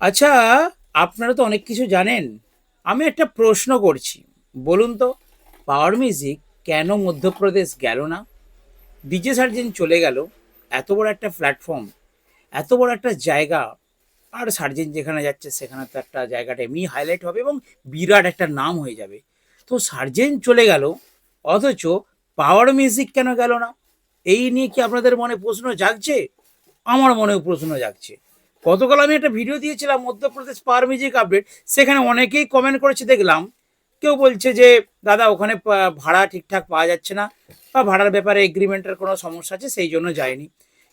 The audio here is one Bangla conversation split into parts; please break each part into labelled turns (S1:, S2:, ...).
S1: আচ্ছা আপনারা তো অনেক কিছু জানেন। আমি একটা প্রশ্ন করছি। বলুন তো পাওয়ার মিউজিক কেন মধ্যপ্রদেশ গেল না? ডিজে সার্জেন চলে গেল, এত বড় একটা প্ল্যাটফর্ম এত বড় একটা জায়গা, আর সার্জেন যেখানে যাচ্ছে, সেখানে তো একটা জায়গাটা এমনি হাইলাইট হবে এবং বিরাট একটা নাম হয়ে যাবে। তো সার্জেন চলে গেল, অথচ পাওয়ার মিউজিক কেন গেল না? এই নিয়ে কি আপনাদের মনে প্রশ্ন জাগছে? আমার মনেও প্রশ্ন জাগছে। গতকাল আমি একটা ভিডিও দিয়েছিলাম, মধ্যপ্রদেশ পাওয়ার মিউজিক আপডেট সেখানে অনেকেই কমেন্ট করেছে, দেখলাম। কেউ বলছে যে, দাদা, ওখানে ভাড়া ঠিকঠাক পাওয়া যাচ্ছে না বা ভাড়ার ব্যাপারে এগ্রিমেন্টের কোনো সমস্যা আছে? সেই জন্য যায়নি।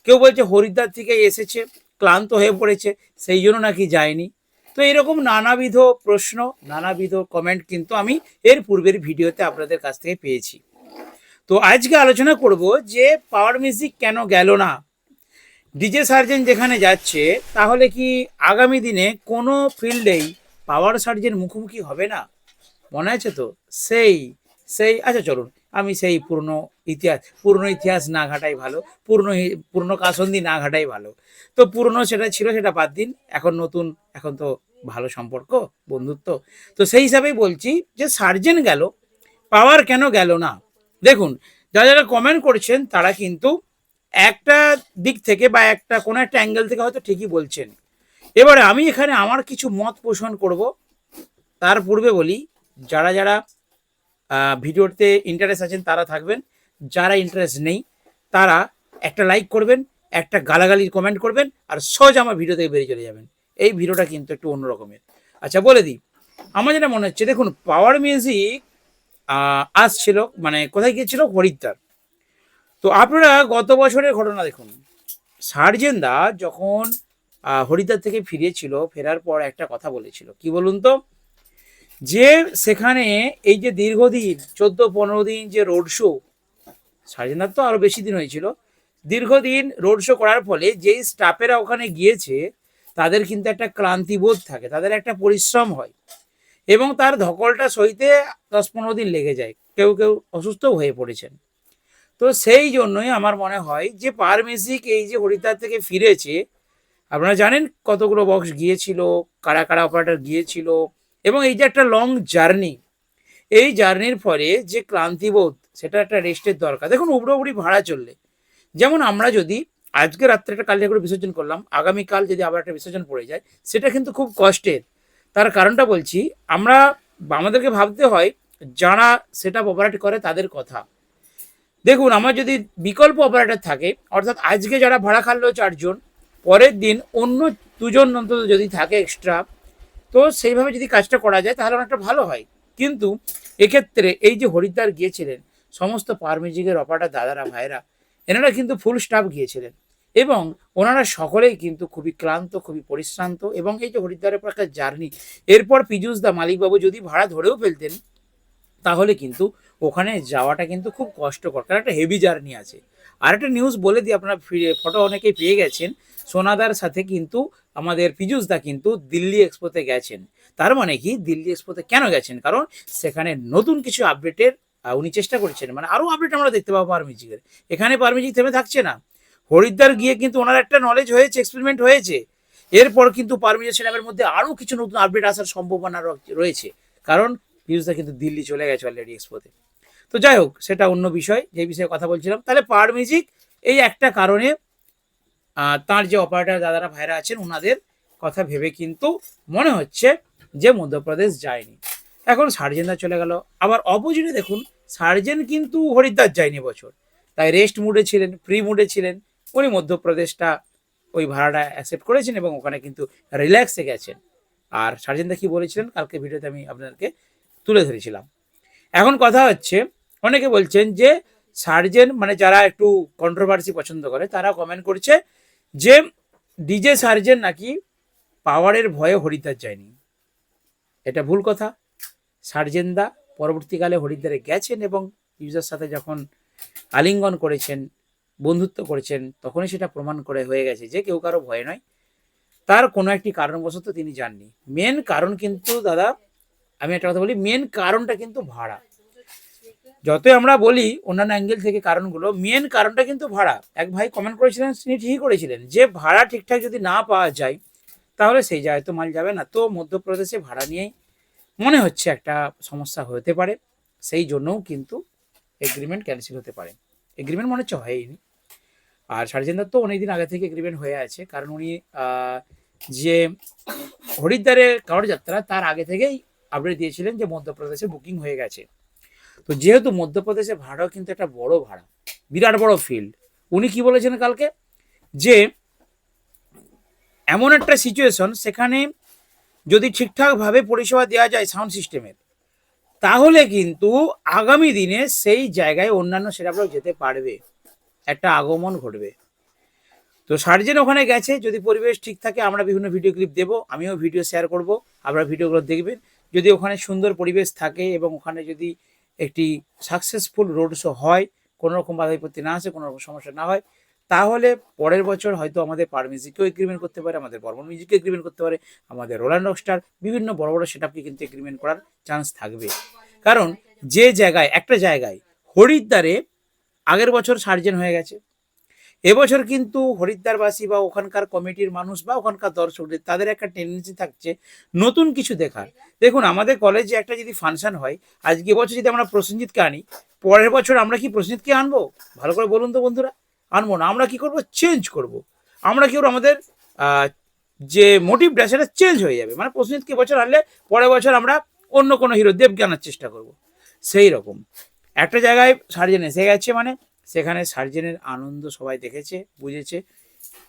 S1: কেউ বলছে, হরিদ্বার থেকে এসেছে, ক্লান্ত হয়ে পড়েছে, সেই জন্য নাকি যায়নি? তো এরকম নানাবিধ প্রশ্ন, নানাবিধ কমেন্ট কিন্তু আমি এর পূর্বের ভিডিওতে আপনাদের কাছ থেকে পেয়েছি। তো আজকে আলোচনা করব যে পাওয়ার মিউজিক কেন গেল না? ডিজে সার্জেন যেখানে যাচ্ছে, তাহলে কি আগামী দিনে কোনো ফিল্ডেই পাওয়ার সার্জেন মুখোমুখি হবে না? মনে আছে তো? সেই সেই আচ্ছা চলুন, আমি সেই পুরনো ইতিহাস পুরনো ইতিহাস না ঘাটাই ভালো, পুরনো পুরনো কাসন্দি না ঘাটাই ভালো। তো পুরনো সেটা ছিল, সেটা বাদ দিন, এখন নতুন, এখন তো ভালো সম্পর্ক, বন্ধুত্ব। তো সেই হিসাবেই বলছি যে সার্জেন গেল, পাওয়ার কেন গেল না? দেখুন, যারা যারা কমেন্ট করছেন, তারা কিন্তু একটা দিক থেকে বা একটা কোনো একটা অ্যাঙ্গেল থেকে হয়তো ঠিকই বলছেন। এবারে আমি এখানে আমার কিছু মত পোষণ করব। তার পূর্বে বলি, যারা যারা ভিডিওতে ইন্টারেস্ট আছেন তারা থাকবেন। যারা ইন্টারেস্ট নেই, তারা একটা লাইক করবেন, একটা গালাগালির কমেন্ট করবেন আর সহজ আমার ভিডিও থেকে বেরিয়ে চলে যাবেন। এই ভিডিওটা কিন্তু একটু অন্য রকমের। আচ্ছা বলে দিই, আমার যেটা মনে হচ্ছে, দেখুন পাওয়ার মিউজিক আসছিল মানে কোথায় গিয়েছিল? হরিদ্বার। তো আপনারা গত বছরের ঘটনা দেখুন। সার্জেনদা যখন হরিদ্বার থেকে ফিরেছিল, ফেরার পর একটা কথা বলেছিল। কি বলুন তো? যে সেখানে এই যে দীর্ঘদিন, চোদ্দ, পনেরো দিন যে রোড শো সার্জেনদার তো আরও বেশি দিন হয়েছিল, দীর্ঘদিন রোড শো করার ফলে যেই স্টাফেরা ওখানে গিয়েছে, তাদের কিন্তু একটা ক্লান্তিবোধ থাকে, তাদের একটা পরিশ্রম হয় এবং তার ধকলটা সইতে দশ, পনেরো দিন লেগে যায়। কেউ কেউ অসুস্থও হয়ে পড়েছেন। তো সেই জন্যই আমার মনে হয় যে পার মিউজিক এই যে হরিদ্বার থেকে ফিরেছে, আপনারা জানেন কতগুলো বক্স গিয়েছিল, কারা কারা অপারেটর গিয়েছিল, এবং এই যে একটা লং জার্নি এই জার্নির পরে যে ক্লান্তিবোধ, সেটা একটা রেস্টের দরকার। দেখুন উবড়ি ভাড়া চললে। যেমন আমরা যদি আজকে রাত্রে একটা কালী ঠাকুর বিসর্জন করলাম আগামীকাল যদি আবার একটা বিসর্জন পড়ে যায়, সেটা কিন্তু খুব কষ্টের। তার কারণটা বলছি, আমরা, আমাদেরকে ভাবতে হয়, যারা সেটা অপারেট করে তাদের কথা। দেখুন, আমার যদি বিকল্প অপারেটর থাকে, অর্থাৎ আজকে যারা ভাড়া খাটলো চারজন, পরের দিন অন্য দুজন অন্তত যদি থাকে এক্সট্রা তো সেইভাবে যদি কাজটা করা যায়, তাহলে অনেকটা ভালো হয়। কিন্তু এক্ষেত্রে এই যে হরিদ্বার গিয়েছিলেন, সমস্ত পার মিউজিকের অপারেটর দাদারা ভাইরা এনারা কিন্তু ফুল স্টাফ গিয়েছিলেন। এবং ওনারা সকলেই কিন্তু খুবই ক্লান্ত, খুবই পরিশ্রান্ত, এবং এই যে হরিদ্বারের পর একটা জার্নি এরপর পীযুষ দা মালিকবাবু যদি ভাড়া ধরেও ফেলতেন, তাহলে কিন্তু ওখানে যাওয়াটা কিন্তু খুব কষ্টকর, কারণ একটা হেভি জার্নি আছে। আর একটা নিউজ বলে দিই, আপনারা ফিরে ফটো অনেকেই পেয়ে গেছেন। সোনাদার সাথে কিন্তু আমাদের দা কিন্তু দিল্লি এক্সপোতে গেছেন। তার মানে কি, দিল্লি এক্সপোতে কেন গেছেন? কারণ সেখানে নতুন কিছু আপডেটের উনি চেষ্টা করছেন। মানে আরও আপডেট আমরা দেখতে পাবো পারমিউজিকের এখানে পারমিউজিক থেমে থাকছে না। হরিদ্বার গিয়ে কিন্তু ওনার একটা নলেজ হয়েছে এক্সপেরিমেন্ট হয়েছে। এরপর কিন্তু পারমিউজিক সিনেমার মধ্যে আরও কিছু নতুন আপডেট আসার সম্ভাবনা রয়েছে। কারণ পীযুষদা কিন্তু দিল্লি চলে গেছে অলরেডি এক্সপোতে তো যাই হোক, সেটা অন্য বিষয়, যে বিষয়ে কথা বলছিলাম। তাহলে পার মিউজিক এই একটা কারণে তার যে অপারেটার দাদারা ভাইরা আছেন ওনাদের কথা ভেবে কিন্তু মনে হচ্ছে যে মধ্যপ্রদেশ যায়নি। এখন সার্জেনরা চলে গেল। আবার অপোজিটে দেখুন, সার্জেন কিন্তু হরিদ্বার যায়নি বছর। তাই রেস্ট মুডে ছিলেন ফ্রি মুডে ছিলেন। উনি মধ্যপ্রদেশটা ওই ভাড়াটা অ্যাকসেপ্ট করেছেন এবং ওখানে কিন্তু রিল্যাক্সে গেছেন। আর সার্জেনদা কি বলেছিলেন? কালকে ভিডিওতে আমি আপনাদেরকে তুলে ধরেছিলাম। এখন কথা হচ্ছে অনেকে বলছেন যে সার্জেন মানে যারা একটু কন্ট্রোভার্সি পছন্দ করে তারা কমেন্ট করছে যে ডিজে সার্জেন নাকি পাওয়ারের ভয়ে হরিদ্বার যায়নি। এটা ভুল কথা। সার্জেনদা পরবর্তীকালে হরিদ্বারে গেছেন এবং ইউজার সাথে যখন আলিঙ্গন করেছেন, বন্ধুত্ব করেছেন, তখনই সেটা প্রমাণ করে হয়ে গেছে যে কেউ কারও ভয় নয়। তার কোনো একটি কারণবশত তিনি যাননি। মেন কারণ কিন্তু দাদা, আমি একটা কথা বলি মেন কারণটা কিন্তু ভাড়া। যতই আমরা বলি অন্যান্য অ্যাঙ্গেল থেকে কারণগুলো মেন কারণটা কিন্তু ভাড়া। এক ভাই কমেন্ট করেছিলেন, তিনি ঠিকই করেছিলেন। যে ভাড়া ঠিকঠাক যদি না পাওয়া যায়, তাহলে সেই জায়গায় তো মাল যাবে না। তো মধ্যপ্রদেশে ভাড়া নিয়েই মনে হচ্ছে একটা সমস্যা হতে পারে। সেই জন্যও কিন্তু এগ্রিমেন্ট ক্যান্সেল হতে পারে। এগ্রিমেন্ট মনে হচ্ছে হয়নি। আর সার্জেন্দার তো অনেকদিন আগে থেকে এগ্রিমেন্ট হয়ে আছে। কারণ উনি যে হরিদ্বারের কারোর যাত্রা, তার আগে থেকেই আপডেট দিয়েছিলেন যে মধ্যপ্রদেশে বুকিং হয়ে গেছে। তো যেহেতু মধ্যপ্রদেশে ভাড়াও কিন্তু একটা বড় ভাড়া, বিরাট বড় ফিল্ড উনি কি বলেছেন কালকে? যে এমন একটা সিচুয়েশন সেখানে যদি ঠিকঠাকভাবে পরিষেবা দেওয়া যায় সাউন্ড সিস্টেমের তাহলে কিন্তু আগামী দিনে সেই জায়গায় অন্যান্য সেরাপরাও যেতে পারবে। একটা আগমন ঘটবে। তো সার্জেন ওখানে গেছে, যদি পরিবেশ ঠিক থাকে আমরা বিভিন্ন ভিডিও ক্লিপ দেবো, আমিও ভিডিও শেয়ার করব, আপনারা ভিডিওগুলো দেখবেন। যদি ওখানে সুন্দর পরিবেশ থাকে এবং ওখানে যদি একটি সাকসেসফুল রোড শো হয় কোনো রকম বাধা বিপত্তি না আসে কোনো রকম সমস্যা না হয়, তাহলে পরের বছর হয়তো আমাদের পার মিউজিকেও এগ্রিমেন্ট করতে পারে, আমাদের বর্মন মিউজিকে এগ্রিমেন্ট করতে পারে, আমাদের রোল্যান্ড রকস্টার বিভিন্ন বড় বড় সেটআপকে কিন্তু এগ্রিমেন্ট করার চান্স থাকবে। কারণ যে জায়গায়, একটা জায়গায় হরিদ্বারে আগের বছর সার্জেন হয়ে গেছে এবছর কিন্তু হরিদ্বারবাসী বা ওখানকার কমিটির মানুষ বা ওখানকার দর্শকদের, তাদের একটা টেন্ডেন্সি থাকছে নতুন কিছু দেখার। দেখুন, আমাদের কলেজে একটা যদি ফাংশন হয়, আজকে বছর যদি আমরা প্রসেনজিৎকে আনি, পরের বছর আমরা কি প্রসেনজিৎকে আনব? ভালো করে বলুন তো বন্ধুরা। আনব না, আমরা কি করব? চেঞ্জ করব। আমরা কি আমাদের যে মোটিভটা সেটা চেঞ্জ হয়ে যাবে। মানে প্রসেনজিৎকে বছর আনলে, পরের বছর আমরা অন্য কোনো হিরো দেবকে আনার চেষ্টা করব। সেই রকম। একটা জায়গায় সার্জেন এসে গেছে মানে সেখানে সার্জেনের আনন্দ সবাই দেখেছে, বুঝেছে।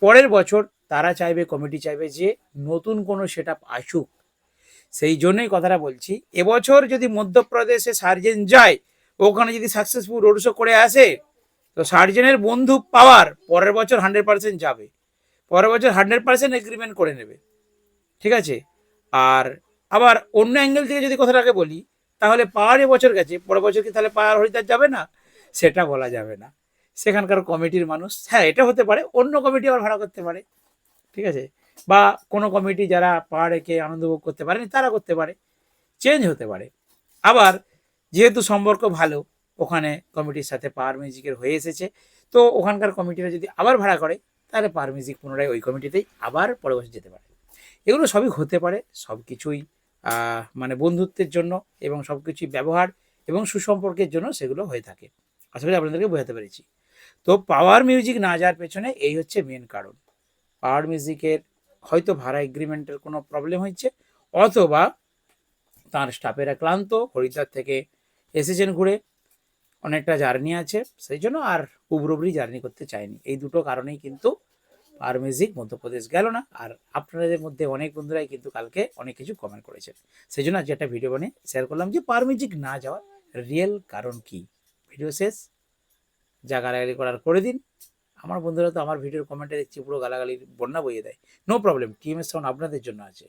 S1: পরের বছর তারা চাইবে, কমিটি চাইবে যে নতুন কোনো সেট আসুক। সেই জন্যই কথাটা বলছি, এবছর যদি মধ্যপ্রদেশে সার্জেন যায়, ওখানে যদি সাকসেসফুল রোড শো করে আসে, তো সার্জেনের বন্ধু পাওয়ার পরের বছর হান্ড্রেড পার্সেন্ট যাবে। পরের বছর হান্ড্রেড পার্সেন্ট এগ্রিমেন্ট করে নেবে। ঠিক আছে? আর আবার অন্য অ্যাঙ্গেল থেকে যদি কথাটাকে বলি, তাহলে পাওয়ার এবছর গেছে, পরের বছর কি তাহলে পাওয়ার হরিদ্বার যাবে না? সেটা বলা যাবে না। সেখানকার কমিটির মানুষ হ্যাঁ এটা হতে পারে, অন্য কমিটি আবার ভাড়া করতে পারে, ঠিক আছে? বা কোনো কমিটি যারা পাহাড়েকে আনন্দ উপভোগ করতে পারেনি, তারা করতে পারে চেঞ্জ হতে পারে। আবার যেহেতু সম্পর্ক ভালো, ওখানে কমিটির সাথে পাওয়ার মিউজিকের হয়ে এসেছে, তো ওখানকার কমিটিরা যদি আবার ভাড়া করে, তাহলে পাওয়ার মিউজিক পুনরায় ওই কমিটিতেই আবার পরের বছর যেতে পারে। এগুলো সবই হতে পারে সব কিছুই মানে বন্ধুত্বের জন্য এবং সব কিছুই ব্যবহার এবং সুসম্পর্কের জন্য সেগুলো হয়ে থাকে। আশা করি আপনাদেরকে বোঝাতে পেরেছি। তো পাওয়ার মিউজিক না যাওয়ার পেছনে এই হচ্ছে মেন কারণ। পাওয়ার মিউজিকের হয়তো ভাড়া এগ্রিমেন্টের কোনো প্রবলেম হচ্ছে অথবা তার স্টাফেরা ক্লান্ত, হরিদ্বার থেকে এসেছেন ঘুরে। অনেকটা জার্নি আছে, সেই জন্য আর উবরুবরি জার্নি করতে চায়নি এই দুটো কারণেই কিন্তু পাওয়ার মিউজিক মধ্যপ্রদেশ গেল না, আর আপনাদের মধ্যে অনেক বন্ধুরাই কিন্তু কালকে অনেক কিছু কমেন্ট করেছেন। সেই জন্য আজকে একটা ভিডিও বানিয়ে শেয়ার করলাম যে পাওয়ার মিউজিক না যাওয়ার রিয়েল কারণ কি। ভিডিও শেষ। যা গালাগালি করার করে দিন। আমার বন্ধুরা তো আমার ভিডিওর কমেন্টে দেখছি পুরো গালাগালির বন্যা বইয়ে দেয়। নো প্রবলেম, টিএমএস সাউন্ড আপনাদের জন্য আছে।